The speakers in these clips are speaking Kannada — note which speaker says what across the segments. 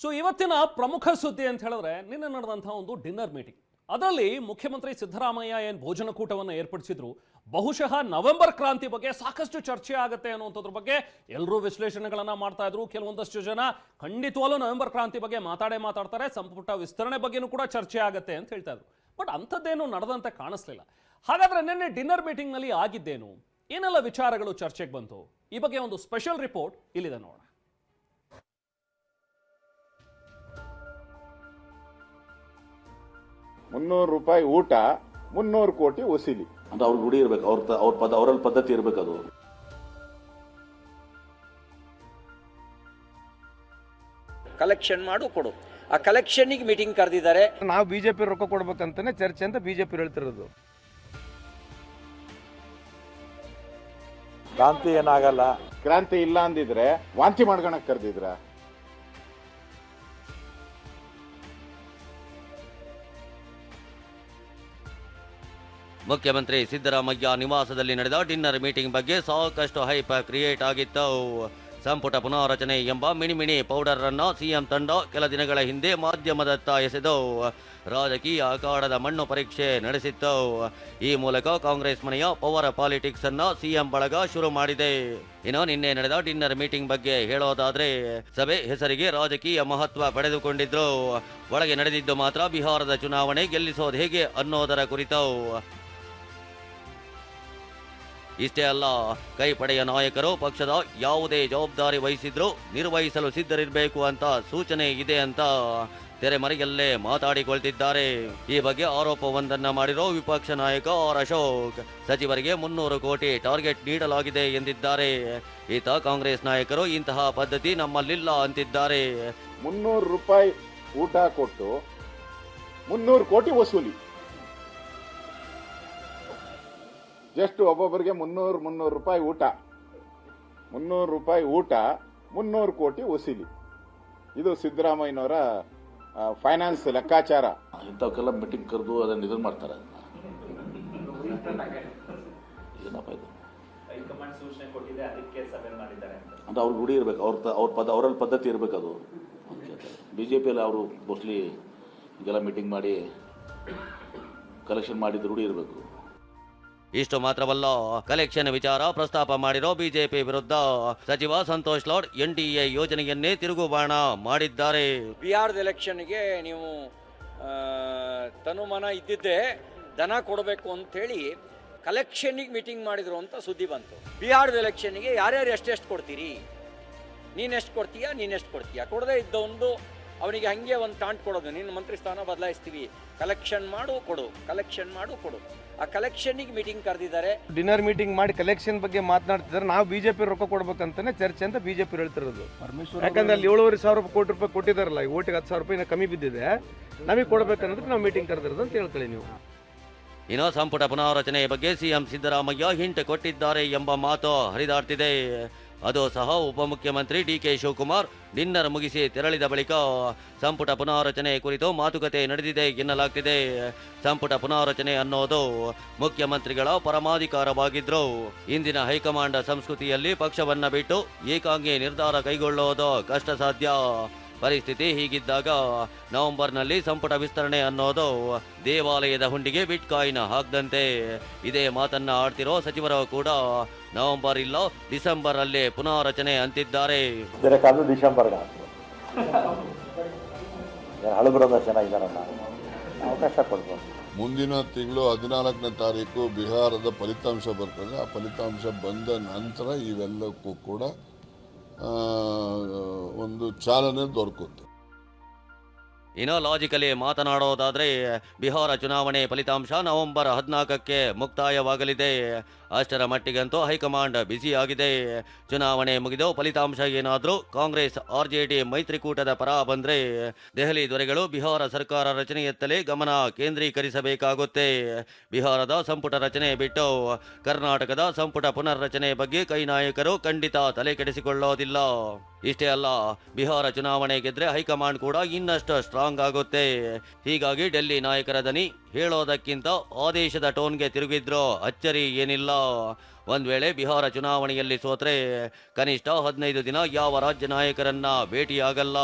Speaker 1: ಸೊ ಇವತ್ತಿನ ಪ್ರಮುಖ ಸುದ್ದಿ ಅಂತ ಹೇಳಿದ್ರೆ, ನಿನ್ನೆ ನಡೆದಂತಹ ಒಂದು ಡಿನ್ನರ್ ಮೀಟಿಂಗ್ ಅದರಲ್ಲಿ ಮುಖ್ಯಮಂತ್ರಿ ಸಿದ್ದರಾಮಯ್ಯ ಏನು ಭೋಜನಕೂಟವನ್ನು ಏರ್ಪಡಿಸಿದ್ರು, ಬಹುಶಃ ನವೆಂಬರ್ ಕ್ರಾಂತಿ ಬಗ್ಗೆ ಸಾಕಷ್ಟು ಚರ್ಚೆ ಆಗುತ್ತೆ ಅನ್ನುವಂಥದ್ರ ಬಗ್ಗೆ ಎಲ್ಲರೂ ವಿಶ್ಲೇಷಣೆಗಳನ್ನ ಮಾಡ್ತಾ ಇದ್ರು. ಕೆಲವೊಂದಷ್ಟು ಜನ ಖಂಡಿತವಾಗ್ಲೂ ನವೆಂಬರ್ ಕ್ರಾಂತಿ ಬಗ್ಗೆ ಮಾತಾಡೇ ಮಾತಾಡ್ತಾರೆ, ಸಂಪುಟ ವಿಸ್ತರಣೆ ಬಗ್ಗೆನೂ ಕೂಡ ಚರ್ಚೆ ಆಗುತ್ತೆ ಅಂತ ಹೇಳ್ತಾ ಇದ್ರು. ಬಟ್ ಅಂಥದ್ದೇನು ನಡೆದಂತೆ ಕಾಣಿಸ್ಲಿಲ್ಲ. ಹಾಗಾದ್ರೆ ನಿನ್ನೆ ಡಿನ್ನರ್ ಮೀಟಿಂಗ್ನಲ್ಲಿ ಆಗಿದ್ದೇನು? ಏನೆಲ್ಲ ವಿಚಾರಗಳು ಚರ್ಚೆಗೆ ಬಂತು? ಈ ಬಗ್ಗೆ ಒಂದು ಸ್ಪೆಷಲ್ ರಿಪೋರ್ಟ್ ಇಲ್ಲಿದೆ ನೋಡೋಣ.
Speaker 2: ಮುನ್ನೂರು ರೂಪಾಯಿ ಊಟ ಮುನ್ನೂರು ಕೋಟಿ ವಸೂಲಿ.
Speaker 3: ಅಂತ ಅವ್ರ ಗುಡಿ ಇರ್ಬೇಕು ಅವ್ರ ಅವ್ರ ಪದ ಅವರಲ್ಲಿ ಪದ್ಧತಿ ಇರ್ಬೇಕು ಅದು.
Speaker 4: ಕಲೆಕ್ಷನ್ ಮಾಡು ಕೊಡು. ಆ ಕಲೆಕ್ಷನ್ಗೆ ಮೀಟಿಂಗ್ ಕರೆದಿದ್ದಾರೆ.
Speaker 5: ನಾವು ಬಿಜೆಪಿ ರೊಕ್ಕ ಕೊಡ್ಬೇಕಂತಾನೆ ಚರ್ಚೆ ಅಂತ ಬಿಜೆಪಿ ಹೇಳ್ತಿರೋದು.
Speaker 6: ಕ್ರಾಂತಿ ಏನಾಗಲ್ಲ.
Speaker 2: ಕ್ರಾಂತಿ ಇಲ್ಲ ಅಂದಿದ್ರೆ ವಾಂತಿ ಮಾಡ್ಕೊಳಕ್ ಕರೆದಿದ್ರ?
Speaker 7: ಮುಖ್ಯಮಂತ್ರಿ ಸಿದ್ದರಾಮಯ್ಯ ನಿವಾಸದಲ್ಲಿ ನಡೆದ ಡಿನ್ನರ್ ಮೀಟಿಂಗ್ ಬಗ್ಗೆ ಸಾಕಷ್ಟು ಹೈಪ್ ಕ್ರಿಯೇಟ್ ಆಗಿತ್ತು. ಸಂಪುಟ ಪುನಾರಚನೆ ಎಂಬ ಮಿಣಿ ಮಿಣಿ ಪೌಡರ್ ಅನ್ನು ಸಿಎಂ ತಂಡ ಕೆಲ ದಿನಗಳ ಹಿಂದೆ ಮಾಧ್ಯಮದತ್ತ ಎಸೆದು ರಾಜಕೀಯ ಅಖಾಡದ ಮಣ್ಣು ಪರೀಕ್ಷೆ ನಡೆಸಿತ್ತು. ಈ ಮೂಲಕ ಕಾಂಗ್ರೆಸ್ ಮನೆಯ ಪವರ್ ಪಾಲಿಟಿಕ್ಸ್ ಅನ್ನು ಸಿಎಂ ಬಳಗ ಶುರು ಮಾಡಿದೆ. ಇನ್ನು ನಿನ್ನೆ ನಡೆದ ಡಿನ್ನರ್ ಮೀಟಿಂಗ್ ಬಗ್ಗೆ ಹೇಳೋದಾದ್ರೆ, ಸಭೆ ಹೆಸರಿಗೆ ರಾಜಕೀಯ ಮಹತ್ವ ಪಡೆದುಕೊಂಡಿದ್ರು. ಒಳಗೆ ನಡೆದಿದ್ದು ಮಾತ್ರ ಬಿಹಾರದ ಚುನಾವಣೆ ಗೆಲ್ಲಿಸೋದು ಹೇಗೆ ಅನ್ನೋದರ ಕುರಿತು ಇಷ್ಟೇ ಅಲ್ಲ, ಕೈಪಡೆಯ ನಾಯಕರು ಪಕ್ಷದ ಯಾವುದೇ ಜವಾಬ್ದಾರಿ ವಹಿಸಿದ್ರು ನಿರ್ವಹಿಸಲು ಸಿದ್ಧರಿರಬೇಕು ಅಂತ ಸೂಚನೆ ಇದೆ ಅಂತ ತೆರೆಮರೆಯಲ್ಲೇ ಮಾತಾಡಿಕೊಳ್ತಿದ್ದಾರೆ. ಈ ಬಗ್ಗೆ ಆರೋಪವೊಂದನ್ನ ಮಾಡಿರೋ ವಿಪಕ್ಷ ನಾಯಕ ಆರ್ ಅಶೋಕ್, ಸಚಿವರಿಗೆ ಮುನ್ನೂರು ಕೋಟಿ ಟಾರ್ಗೆಟ್ ನೀಡಲಾಗಿದೆ ಎಂದಿದ್ದಾರೆ. ಈತ ಕಾಂಗ್ರೆಸ್ ನಾಯಕರು ಇಂತಹ ಪದ್ಧತಿ ನಮ್ಮಲ್ಲಿಲ್ಲ ಅಂತಿದ್ದಾರೆ.
Speaker 2: ಮುನ್ನೂರು ರೂಪಾಯಿ ಊಟ ಕೊಟ್ಟು ಮುನ್ನೂರು ಕೋಟಿ ವಸೂಲಿ. ಜಸ್ಟ್ ಒಬ್ಬೊಬ್ಬರಿಗೆ ಮುನ್ನೂರು ಮುನ್ನೂರು ರೂಪಾಯಿ ಊಟ. ಮುನ್ನೂರು ರೂಪಾಯಿ ಊಟ ಮುನ್ನೂರು ಕೋಟಿ ವಸೂಲಿ ಇದು ಸಿದ್ದರಾಮಯ್ಯನವರ ಫೈನಾನ್ಸ್ ಲೆಕ್ಕಾಚಾರ.
Speaker 3: ಇಂಥವಕ್ಕೆಲ್ಲ ಮೀಟಿಂಗ್ ಕರೆದು ಅದನ್ನ ಇದನ್ನು ಮಾಡ್ತಾರೆ. ಅದು ಏನಪ್ಪ ಇದು? ಅಂತ. ಅವ್ರ ರೂಢಿ ಇರ್ಬೇಕು ಅವ್ರ ಅವ್ರ ಪದ ಅವರಲ್ಲಿ ಪದ್ಧತಿ ಇರ್ಬೇಕು ಅದು. ಬಿ ಜೆ ಪಿಯಲ್ಲಿ ಅವರು ಮೋಸ್ಟ್ಲಿ ಈಗೆಲ್ಲ ಮೀಟಿಂಗ್ ಮಾಡಿ ಕಲೆಕ್ಷನ್ ಮಾಡಿದ ರೂಢಿ ಇರಬೇಕು.
Speaker 7: ಇಷ್ಟು ಮಾತ್ರವಲ್ಲ ಕಲೆಕ್ಷನ್ ವಿಚಾರ ಪ್ರಸ್ತಾಪ ಮಾಡಿರೋ ಬಿಜೆಪಿ ವಿರುದ್ಧ ಸಚಿವ ಸಂತೋಷ್ ಲಾಡ್ ಎನ್ಡಿಎ ಯೋಜನೆಯನ್ನೇ ತಿರುಗುಬಾಣ ಮಾಡಿದ್ದಾರೆ.
Speaker 4: ಬಿಹಾರದ ಎಲೆಕ್ಷನ್ಗೆ ನೀವು ತನುಮನ ಇದ್ದಿದ್ದೆ ದನ ಕೊಡಬೇಕು ಅಂಥೇಳಿ ಕಲೆಕ್ಷನ್ನಿಗೆ ಮೀಟಿಂಗ್ ಮಾಡಿದ್ರು ಅಂತ ಸುದ್ದಿ ಬಂತು. ಬಿಹಾರದ ಎಲೆಕ್ಷನ್ಗೆ ಯಾರ್ಯಾರು ಎಷ್ಟೆಷ್ಟು ಕೊಡ್ತೀರಿ? ನೀನೆಷ್ಟು ಕೊಡ್ತೀಯಾ ನೀನೆಷ್ಟು ಕೊಡ್ತೀಯಾ? ಕೊಡದೇ ಇದ್ದವೊಂದು ಅವನಿಗೆ ಹಂಗೆ ಒಂದು ಟಾಂಟ್ ಕೊಡೋದು ನಿನ್ನ ಮಂತ್ರಿ ಸ್ಥಾನ ಬದಲಾಯಿಸ್ತೀವಿ. ಕಲೆಕ್ಷನ್ ಮಾಡು ಕೊಡು. ಕಲೆಕ್ಷನ್ ಮಾಡು ಕೊಡು. ಆ ಕಲೆಕ್ಷನ್ನಿಗೆ ಮೀಟಿಂಗ್ ಕರೆದಿದ್ದಾರೆ.
Speaker 5: ಡಿನ್ನರ್ ಮೀಟಿಂಗ್ ಮಾಡಿ ಕಲೆಕ್ಷನ್ ಬಗ್ಗೆ ಮಾತನಾಡ್ತಿದ್ದಾರೆ. ನಾವು ಬಿಜೆಪಿ ರೊಕ್ಕ ಕೊಡ್ಬೇಕಂತಾನೆ ಚರ್ಚೆ ಅಂತ ಬಿಜೆಪಿ ಹೇಳ್ತಿರೋದು. ಯಾಕಂದ್ರೆ ಅಲ್ಲಿ ಏಳುವರೆ ಸಾವಿರ ರೂಪಾಯಿ ಕೋಟಿ ರೂಪಾಯಿ ಕೊಟ್ಟಿದಾರಲ್ಲ ಈ ಓಟಿಗೆ ಹತ್ತು ಸಾವಿರ ರೂಪಾಯಿ ಕಮ್ಮಿ ಬಿದ್ದಿದೆ. ನಮಗೆ ಕೊಡ್ಬೇಕನ್ನೋದಕ್ಕೆ ನಾವು ಮೀಟಿಂಗ್ ಕರೆದಿರೋದು ಅಂತ ಹೇಳ್ತೀವಿ ನೀವು.
Speaker 7: ಇನ್ನು ಸಂಪುಟ ಪುನಾರಚನೆ ಬಗ್ಗೆ ಸಿಎಂ ಸಿದ್ದರಾಮಯ್ಯ ಹಿಂಟ್ ಕೊಟ್ಟಿದ್ದಾರೆ ಎಂಬ ಮಾತು ಹರಿದಾಡ್ತಿದೆ. ಅದು ಸಹ ಉಪಮುಖ್ಯಮಂತ್ರಿ ಡಿ ಕೆ ಶಿವಕುಮಾರ್. ಡಿನ್ನರ್ ಮುಗಿಸಿ ತೆರಳಿದ ಬಳಿಕ ಸಂಪುಟ ಪುನಾರಚನೆ ಕುರಿತು ಮಾತುಕತೆ ನಡೆದಿದೆ, ಎನ್ನಲಾಗ್ತಿದೆ. ಸಂಪುಟ ಪುನಾರಚನೆ ಅನ್ನೋದು ಮುಖ್ಯಮಂತ್ರಿಗಳ ಪರಮಾಧಿಕಾರವಾಗಿದ್ರು. ಇಂದಿನ ಹೈಕಮಾಂಡ್ ಸಂಸ್ಕೃತಿಯಲ್ಲಿ ಪಕ್ಷವನ್ನ ಬಿಟ್ಟು ಏಕಾಂಗಿ ನಿರ್ಧಾರ ಕೈಗೊಳ್ಳೋದು ಕಷ್ಟ ಸಾಧ್ಯ ಪರಿಸ್ಥಿತಿ ಹೀಗಿದ್ದಾಗ ನವೆಂಬರ್ನಲ್ಲಿ ಸಂಪುಟ ವಿಸ್ತರಣೆ ಅನ್ನೋದು ದೇವಾಲಯದ ಹುಂಡಿಗೆ ಬಿಟ್ಕಾಯಿನ್ ಹಾಕ್ದಂತೆ. ಇದೇ ಮಾತನ್ನ ಆಡ್ತಿರೋ ಸಚಿವರು ಕೂಡ ನವೆಂಬರ್ ಇಲ್ಲ ಡಿಸೆಂಬರ್ ಅಲ್ಲಿ ಪುನಾರಚನೆ ಅಂತಿದ್ದಾರೆ.
Speaker 6: ಅವಕಾಶ ಕೊಡ್ಬೋದು.
Speaker 8: ಮುಂದಿನ ತಿಂಗಳು ಹದಿನಾಲ್ಕನೇ ತಾರೀಕು ಬಿಹಾರದ ಫಲಿತಾಂಶ ಬರ್ತದೆ. ಆ ಫಲಿತಾಂಶ ಬಂದ ನಂತರ ಇವೆಲ್ಲಕ್ಕೂ ಕೂಡ ಚಾಲನೆ ದೊರಕುತ್ತೆ.
Speaker 7: ಇನ್ನು ಲಾಜಿಕಲಿ ಮಾತನಾಡೋದಾದ್ರೆ ಬಿಹಾರ ಚುನಾವಣೆ ಫಲಿತಾಂಶ ನವೆಂಬರ್ ಹದಿನಾಲ್ಕಕ್ಕೆ ಮುಕ್ತಾಯವಾಗಲಿದೆ. ಅಷ್ಟರ ಮಟ್ಟಿಗಂತೂ ಹೈಕಮಾಂಡ್ ಬ್ಯುಸಿಯಾಗಿದೆ. ಚುನಾವಣೆ ಮುಗಿದು ಫಲಿತಾಂಶ ಏನಾದರೂ ಕಾಂಗ್ರೆಸ್ ಆರ್ಜೆಡಿ ಮೈತ್ರಿಕೂಟದ ಪರ ಬಂದರೆ ದೆಹಲಿ ದೊರೆಗಳು ಬಿಹಾರ ಸರ್ಕಾರ ರಚನೆಯತ್ತಲೇ ಗಮನ ಕೇಂದ್ರೀಕರಿಸಬೇಕಾಗುತ್ತೆ. ಬಿಹಾರದ ಸಂಪುಟ ರಚನೆ ಬಿಟ್ಟು ಕರ್ನಾಟಕದ ಸಂಪುಟ ಪುನರ್ರಚನೆ ಬಗ್ಗೆ ಕೈ ನಾಯಕರು ಖಂಡಿತ ತಲೆ ಕೆಡಿಸಿಕೊಳ್ಳೋದಿಲ್ಲ. ಇಷ್ಟೇ ಅಲ್ಲ, ಬಿಹಾರ ಚುನಾವಣೆ ಗೆದ್ರೆ ಹೈಕಮಾಂಡ್ ಕೂಡ ಇನ್ನಷ್ಟು ಸ್ಟ್ರಾಂಗ್ ಆಗುತ್ತೆ. ಹೀಗಾಗಿ ಡೆಲ್ಲಿ ನಾಯಕರ ದನಿ ಹೇಳೋದಕ್ಕಿಂತ ಆದೇಶದ ಟೋನ್ಗೆ ತಿರುಗಿದ್ರು ಅಚ್ಚರಿ ಏನಿಲ್ಲ. ಒಂದ್ ವೇಳೆ ಬಿಹಾರ ಚುನಾವಣೆಯಲ್ಲಿ ಸೋತ್ರೆ ಕನಿಷ್ಠ ಹದಿನೈದು ದಿನ ಯಾವ ರಾಜ್ಯ ನಾಯಕರನ್ನ ಭೇಟಿಯಾಗಲ್ಲ.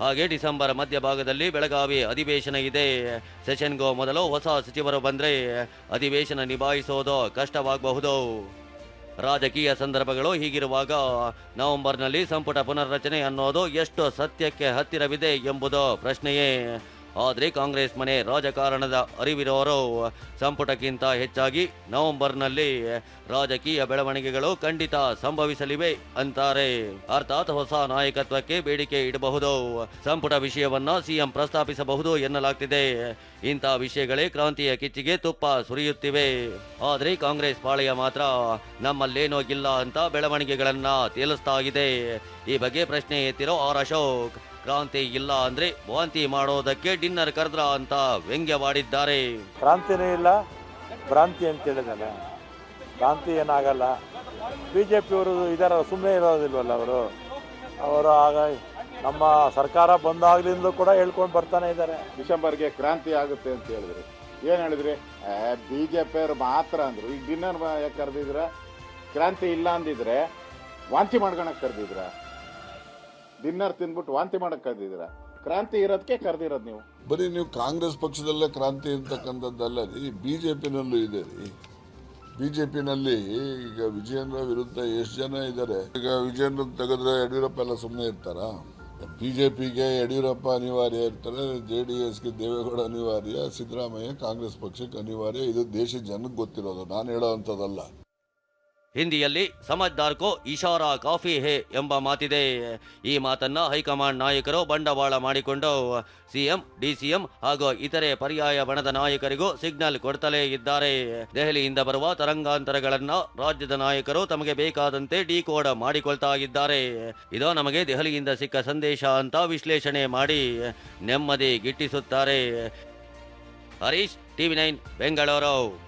Speaker 7: ಹಾಗೆ ಡಿಸೆಂಬರ್ ಮಧ್ಯಭಾಗದಲ್ಲಿ ಬೆಳಗಾವಿ ಅಧಿವೇಶನ ಇದೆ. ಸೆಷನ್ಗೂ ಮೊದಲು ಹೊಸ ಸಚಿವರು ಬಂದ್ರೆ ಅಧಿವೇಶನ ನಿಭಾಯಿಸೋದು ಕಷ್ಟವಾಗಬಹುದು. ರಾಜಕೀಯ ಸಂದರ್ಭಗಳು ಹೀಗಿರುವಾಗ ನವೆಂಬರ್ನಲ್ಲಿ ಸಂಪುಟ ಪುನರ್ರಚನೆ ಅನ್ನೋದು ಎಷ್ಟು ಸತ್ಯಕ್ಕೆ ಹತ್ತಿರವಿದೆ ಎಂಬುದು ಪ್ರಶ್ನೆಯೇ. ಆದರೆ ಕಾಂಗ್ರೆಸ್ ಮನೆ ರಾಜಕಾರಣದ ಅರಿವಿರೋರು ಸಂಪುಟಕ್ಕಿಂತ ಹೆಚ್ಚಾಗಿ ನವೆಂಬರ್ನಲ್ಲಿ ರಾಜಕೀಯ ಬೆಳವಣಿಗೆಗಳು ಖಂಡಿತ ಸಂಭವಿಸಲಿವೆ ಅಂತಾರೆ. ಅರ್ಥಾತ್ ಹೊಸ ನಾಯಕತ್ವಕ್ಕೆ ಬೇಡಿಕೆ ಇಡಬಹುದು. ಸಂಪುಟ ವಿಷಯವನ್ನ ಸಿಎಂ ಪ್ರಸ್ತಾಪಿಸಬಹುದು ಎನ್ನಲಾಗ್ತಿದೆ. ಇಂಥ ವಿಷಯಗಳೇ ಕ್ರಾಂತಿಯ ಕಿಚ್ಚಿಗೆ ತುಪ್ಪ ಸುರಿಯುತ್ತಿವೆ. ಆದರೆ ಕಾಂಗ್ರೆಸ್ ಪಾಳೆಯ ಮಾತ್ರ ನಮ್ಮಲ್ಲೇನೋ ಇಲ್ಲ ಅಂತ ಬೆಳವಣಿಗೆಗಳನ್ನ ತೇಲಿಸ್ತಾ ಇದೆ ಈ ಬಗ್ಗೆ ಪ್ರಶ್ನೆ ಎತ್ತಿರೋ ಆರ್ ಅಶೋಕ್. ಕ್ರಾಂತಿ ಇಲ್ಲ ಅಂದ್ರೆ ವಾಂತಿ ಮಾಡೋದಕ್ಕೆ ಡಿನ್ನರ್ ಕರೆದ್ರ ಅಂತ ವ್ಯಂಗ್ಯವಾಡಿದ್ದಾರೆ
Speaker 6: ಕ್ರಾಂತಿನೇ ಇಲ್ಲ ಭ್ರಾಂತಿ ಅಂತ ಹೇಳಿದಾನೆ ಕ್ರಾಂತಿ ಏನಾಗಲ್ಲ. ಬಿ ಜೆ ಪಿಯವರು ಇದಾರ ಸುಮ್ಮನೆ ಇರೋದಿಲ್ವಲ್ಲ ಅವರು? ಅವರು ಆಗ ನಮ್ಮ ಸರ್ಕಾರ ಬಂದಾಗ್ಲಿಂದ ಕೂಡ ಹೇಳ್ಕೊಂಡು ಬರ್ತಾನೆ ಇದ್ದಾರೆ.
Speaker 2: ಡಿಸೆಂಬರ್ಗೆ ಕ್ರಾಂತಿ ಆಗುತ್ತೆ ಅಂತ ಹೇಳಿದ್ರಿ. ಏನ್ ಹೇಳಿದ್ರಿ? ಬಿ ಜೆ ಪಿಯವ್ರು ಮಾತ್ರ ಅಂದ್ರು. ಈಗ ಡಿನ್ನರ್ ಯಾಕೆ ಕರೆದಿದ್ರ ಕ್ರಾಂತಿ ಇಲ್ಲ ಅಂದಿದ್ರೆ ವಾಂತಿ ಮಾಡ್ಕೊಳಕ್ ಕರೆದಿದ್ರ. ಡಿನ್ನರ್ ತಿನ್ಬಿಟ್ಟು ವಾಂತಿ ಮಾಡಕ್ ಕ್ರಾಂತಿ ಇರೋದಕ್ಕೆ ಕರೆದಿರೋದು ನೀವು.
Speaker 8: ಬರೀ ನೀವು ಕಾಂಗ್ರೆಸ್ ಪಕ್ಷದಲ್ಲೇ ಕ್ರಾಂತಿ ಇರ್ತಕ್ಕಂಥದ್ದಲ್ಲ ರೀ ಬಿ ಜೆ ಇದೆ ರೀ. ಬಿ ಜೆ ಈಗ ವಿಜಯೇಂದ್ರ ವಿರುದ್ಧ ಎಷ್ಟು ಜನ ಇದ್ದಾರೆ ಈಗ ವಿಜಯೇಂದ್ರ ತೆಗೆದ್ರೆ ಯಡಿಯೂರಪ್ಪ ಎಲ್ಲ ಸುಮ್ಮನೆ ಇರ್ತಾರ? ಬಿ ಜೆ ಯಡಿಯೂರಪ್ಪ ಅನಿವಾರ್ಯ ಇರ್ತಾರೆ, ಜೆ ಡಿ ಎಸ್ಗೆ ದೇವೇಗೌಡ ಅನಿವಾರ್ಯ, ಸಿದ್ದರಾಮಯ್ಯ ಕಾಂಗ್ರೆಸ್ ಪಕ್ಷಕ್ಕೆ ಅನಿವಾರ್ಯ, ಇದು ದೇಶದ ಜನಕ್ಕೆ ಗೊತ್ತಿರೋದು, ನಾನು ಹೇಳೋ ಅಂಥದ್ದಲ್ಲ.
Speaker 7: ಹಿಂದಿಯಲ್ಲಿ ಸಮಜ್ದಾರ್ ಕೋ ಇಶಾರಾ ಕಾಫಿ ಹೇ ಎಂಬ ಮಾತಿದೆ. ಈ ಮಾತನ್ನ ಹೈಕಮಾಂಡ್ ನಾಯಕರು ಬಂಡವಾಳ ಮಾಡಿಕೊಂಡು ಸಿಎಂ, ಡಿಸಿಎಂ ಹಾಗೂ ಇತರೆ ಪರ್ಯಾಯ ಬಣದ ನಾಯಕರಿಗೂ ಸಿಗ್ನಲ್ ಕೊಡ್ತಲೇ ಇದ್ದಾರೆ. ದೆಹಲಿಯಿಂದ ಬರುವ ತರಂಗಾಂತರಗಳನ್ನ ರಾಜ್ಯದ ನಾಯಕರು ತಮಗೆ ಬೇಕಾದಂತೆ ಡಿಕೋಡ್ ಮಾಡಿಕೊಳ್ತಾ ಇದ್ದಾರೆ. ಇದು ನಮಗೆ ದೆಹಲಿಯಿಂದ ಸಿಕ್ಕ ಸಂದೇಶ ಅಂತ ವಿಶ್ಲೇಷಣೆ ಮಾಡಿ ನೆಮ್ಮದಿ ಗಿಟ್ಟಿಸುತ್ತಾರೆ. Harish, TV nine, Bengaluru.